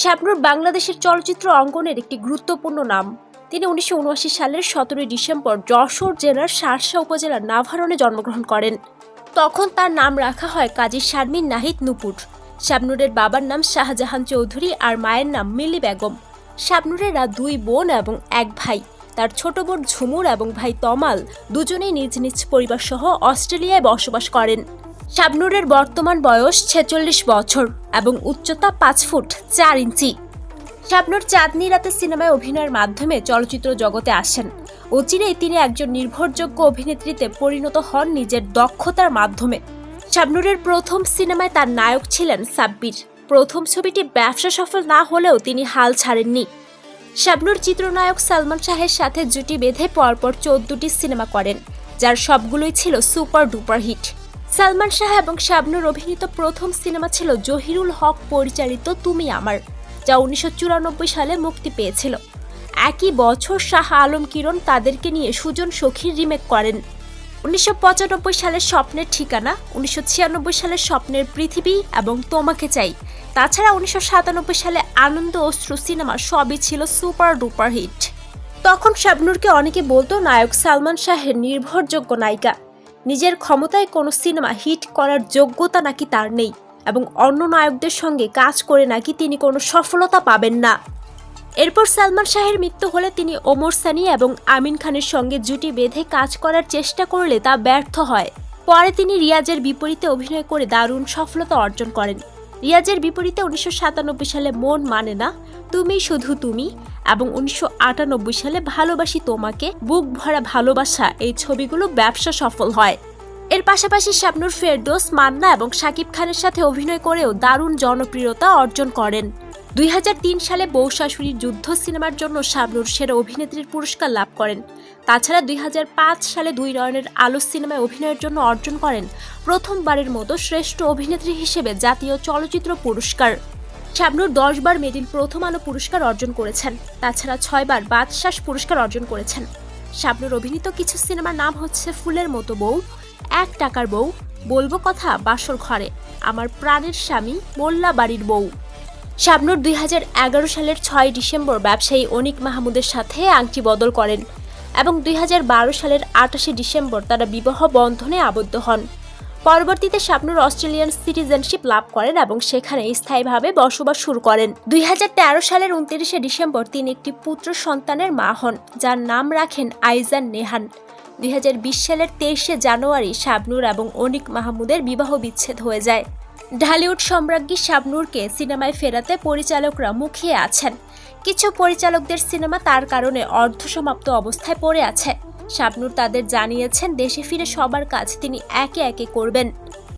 শাবনুর বাংলাদেশের চলচ্চিত্র অঙ্গনের একটি গুরুত্বপূর্ণ নাম। তিনি উনিশশো উনআশি সালের সতেরোই ডিসেম্বর যশোর জেলার শার্শা উপজেলার নাভারণে জন্মগ্রহণ করেন। তখন তার নাম রাখা হয় কাজী শারমিন নাহিদ নুপুর। শাবনুরের বাবার নাম শাহজাহান চৌধুরী আর মায়ের নাম মিলি বেগম। শাবনুরেরা দুই বোন এবং এক ভাই। তার ছোট বোন ঝুমুর এবং ভাই তমাল দুজনেই নিজ নিজ পরিবার সহ অস্ট্রেলিয়ায় বসবাস করেন। শাবনুরের বর্তমান বয়স ছেচল্লিশ বছর এবং উচ্চতা পাঁচ ফুট চার ইঞ্চি। শাবনুর চাঁদনি রাতে সিনেমায় অভিনয়ের মাধ্যমে চলচ্চিত্র জগতে আসেন। অচিরেই তিনি একজন নির্ভরযোগ্য অভিনেত্রীতে পরিণত হন নিজের দক্ষতার মাধ্যমে। শাবনুরের প্রথম সিনেমায় তার নায়ক ছিলেন সাব্বির। প্রথম ছবিটি ব্যবসা সফল না হলেও তিনি হাল ছাড়েননি। শাবনুর চিত্রনায়ক সালমান শাহের সাথে জুটি বেঁধে পরপর চোদ্দটি সিনেমা করেন, যার সবগুলোই ছিল super duper hit. Salman Shah এবং শাবনুর অভিনীত প্রথম সিনেমা ছিল জহিরুল হক পরিচালিত তুমি আমার, যা উনিশশো চুরানব্বই সালে মুক্তি পেয়েছিল। একই বছর শাহ আলম কিরণ তাদেরকে নিয়ে সুজন সখীর রিমেক করেন। উনিশশো পঁচানব্বই সালের স্বপ্নের ঠিকানা, উনিশশো ছিয়ানব্বই সালের স্বপ্নের পৃথিবী এবং তোমাকে চাই। তাছাড়া উনিশশো সাতানব্বই সালে আনন্দ অশ্রু সিনেমা সবই ছিল সুপার ডুপার হিট। তখন শাবনুরকে অনেকে বলতো, নায়ক সালমান শাহের নির্ভরযোগ্য নায়িকা। নিজের ক্ষমতায় কোনো সিনেমা হিট করার যোগ্যতা নাকি তার নেই এবং অন্য নায়কদের সঙ্গে কাজ করে নাকি তিনি কোনো সফলতা পাবেন না। এরপর সালমান শাহের মৃত্যু হলে তিনি ওমর সানি এবং আমিন খানের সঙ্গে জুটি বেঁধে কাজ করার চেষ্টা করলে তা ব্যর্থ হয়। পরে তিনি রিয়াজের বিপরীতে অভিনয় করে দারুণ সফলতা অর্জন করেন। রিয়াজের বিপরীতে উনিশশো সাতানব্বই সালে মন মানে না তুমি শুধু তুমি এবং উনিশশো আটানব্বই সালে ভালোবাসি তোমাকে, বুক ভরা ভালোবাসা, এই ছবিগুলো ব্যবসা সফল হয়। এর পাশাপাশি শাবনুর ফেরদোস, মান্না এবং শাকিব খানের সাথে অভিনয় করেও দারুণ জনপ্রিয়তা অর্জন করেন। দুই হাজার তিন সালে বউ শাশুড়ির যুদ্ধ সিনেমার জন্য শাবনুর সেরা অভিনেত্রীর পুরস্কার লাভ করেন। তাছাড়া দুই হাজার পাঁচ সালে দুই নয়নের আলো সিনেমায় অভিনয়ের জন্য অর্জন করেন প্রথমবারের মতো শ্রেষ্ঠ অভিনেত্রী হিসেবে জাতীয় চলচ্চিত্র পুরস্কার। শাবনুর দশবার মেডিল প্রথম আলো পুরস্কার অর্জন করেছেন। তাছাড়া ছয়বার বাদশাস পুরস্কার অর্জন করেছেন। শাবনুর অভিনীত কিছু সিনেমার নাম হচ্ছে ফুলের মতো বউ, এক টাকার বউ, বলব কথা বাসর ঘরে, আমার প্রাণের স্বামী মোল্লা বাড়ির বউ। শাবনুর দুই হাজার এগারো সালের ছয় ডিসেম্বর ব্যবসায়ী অনিক মাহমুদের সাথে আংটি বদল করেন এবং দুই হাজার বারো সালের আটাশে ডিসেম্বর তারা বিবাহ বন্ধনে আবদ্ধ হন। পরবর্তীতে শাবনুর অস্ট্রেলিয়ান সিটিজেনশিপ লাভ করেন এবং সেখানে স্থায়ীভাবে বসবাস শুরু করেন। দুই হাজার তেরো সালের উনত্রিশে ডিসেম্বর তিনি একটি পুত্র সন্তানের মা হন, যার নাম রাখেন আইজান নেহান। দুই হাজার বিশ সালের তেইশে জানুয়ারি শাবনুর এবং অনিক মাহমুদের বিবাহ বিচ্ছেদ হয়ে যায়। ঢালিউড সম্রাজ্ঞী শাবনুরকে সিনেমায় ফেরাতে পরিচালকরা মুখিয়ে আছেন। কিছু পরিচালকদের সিনেমা তার কারণে অর্ধসমাপ্ত অবস্থায় পড়ে আছে। শাবনুর তাদের জানিয়েছেন দেশে ফিরে সবার কাজ তিনি একে একে করবেন।